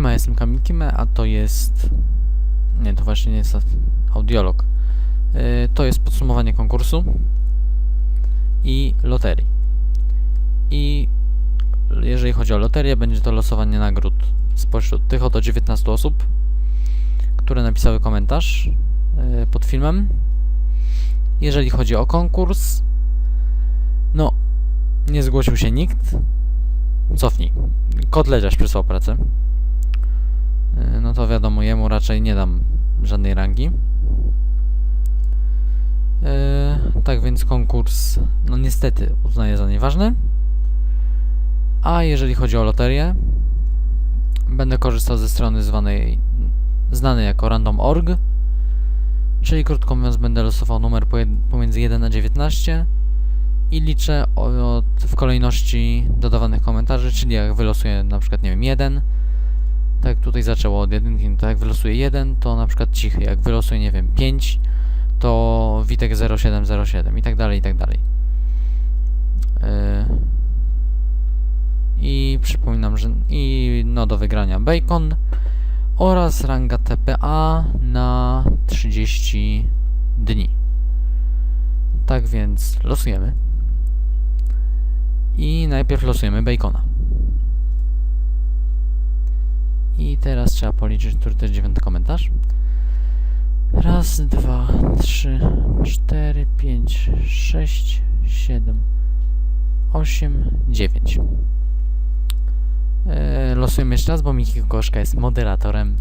Siema, jestem Kamil Kime, a to jest... Nie, to właśnie nie jest audiolog. Yy, to jest podsumowanie konkursu i loterii. I jeżeli chodzi o loterię, będzie to losowanie nagród spośród tych oto 19 osób, które napisały komentarz yy, pod filmem. Jeżeli chodzi o konkurs, no, nie zgłosił się nikt. Cofnij. Kotledziarz przysłał pracę. Yy, No to wiadomo, jemu raczej nie dam żadnej rangi. Yy, tak więc konkurs, no niestety uznaję za nieważny. A jeżeli chodzi o loterię, będę korzystał ze strony zwanej, znanej jako random.org, czyli krótko mówiąc będę losował numer pomiędzy 1 a 19 i liczę od, w kolejności dodawanych komentarzy, czyli jak wylosuję na przykład, nie wiem, 1, tak tutaj zaczęło od jedynki, no to jak wylosuję 1, to na przykład cichy, jak wylosuję, nie wiem, 5, to Witek 0707 i tak dalej, i tak dalej. Yy. I przypominam, że i no do wygrania Bacon oraz ranga TPA na 30 dni. Tak więc losujemy. I najpierw losujemy Bacona. I teraz trzeba policzyć, dziewiąty komentarz. Raz, dwa, trzy, cztery, pięć, sześć, siedem, osiem, dziewięć. Eee, losujemy jeszcze raz, bo Miki Kokoszka jest moderatorem,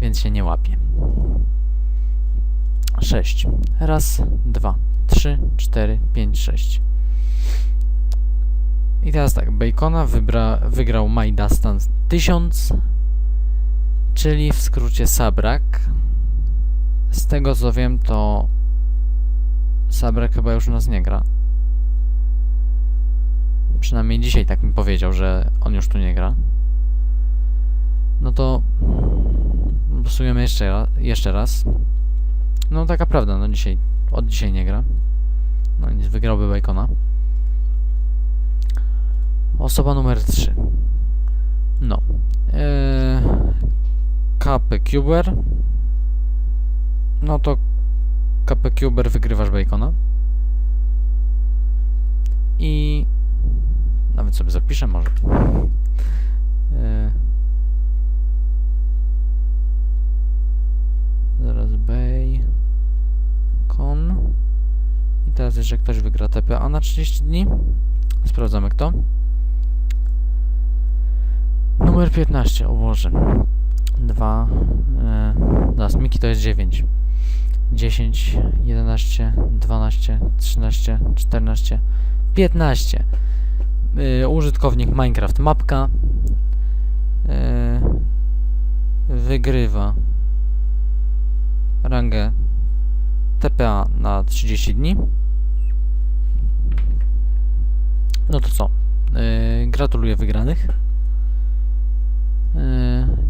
więc się nie łapie. Sześć. Raz, dwa, trzy, cztery, pięć, sześć. I teraz tak, Bacona wybra, wygrał Majdastan 1000, czyli w skrócie Sabrak. Z tego co wiem, to Sabrak chyba już u nas nie gra. Przynajmniej dzisiaj tak mi powiedział, że on już tu nie gra. No to losujemy jeszcze, ra jeszcze raz. No taka prawda, no dzisiaj, od dzisiaj nie gra. No nic, wygrałby Bacona. Osoba numer 3. No. Eee, KP Cuber. No to KP Cuber wygrywasz Bacona. I nawet sobie zapiszę może. Eee, zaraz Bacon. I teraz jeszcze ktoś wygra TPA na 30 dni. Sprawdzamy kto. Numer 15, o Boże. 2, e, zaraz, Miki to jest 9. 10, 11, 12, 13, 14, 15. Y, użytkownik Minecraft Mapka y, wygrywa rangę TPA na 30 dni. No to co? Y, gratuluję wygranych.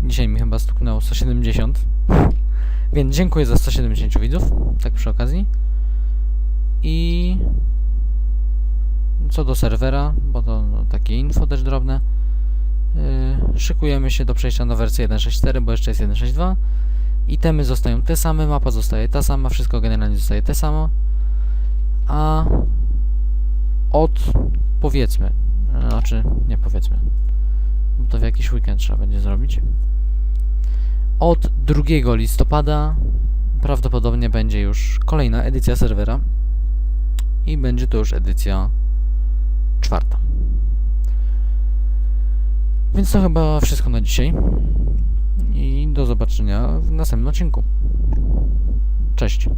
Dzisiaj mi chyba stuknęło 170. Więc dziękuję za 170 widzów, tak przy okazji. I co do serwera, bo to no, takie info też drobne. Yy, szykujemy się do przejścia na wersję 1.6.4, bo jeszcze jest 1.6.2. Itemy zostają te same, mapa zostaje ta sama, wszystko generalnie zostaje te samo. A od powiedzmy, znaczy nie powiedzmy, to w jakiś weekend trzeba będzie zrobić. Od 2 listopada prawdopodobnie będzie już kolejna edycja serwera i będzie to już edycja czwarta. Więc to chyba wszystko na dzisiaj i do zobaczenia w następnym odcinku. Cześć.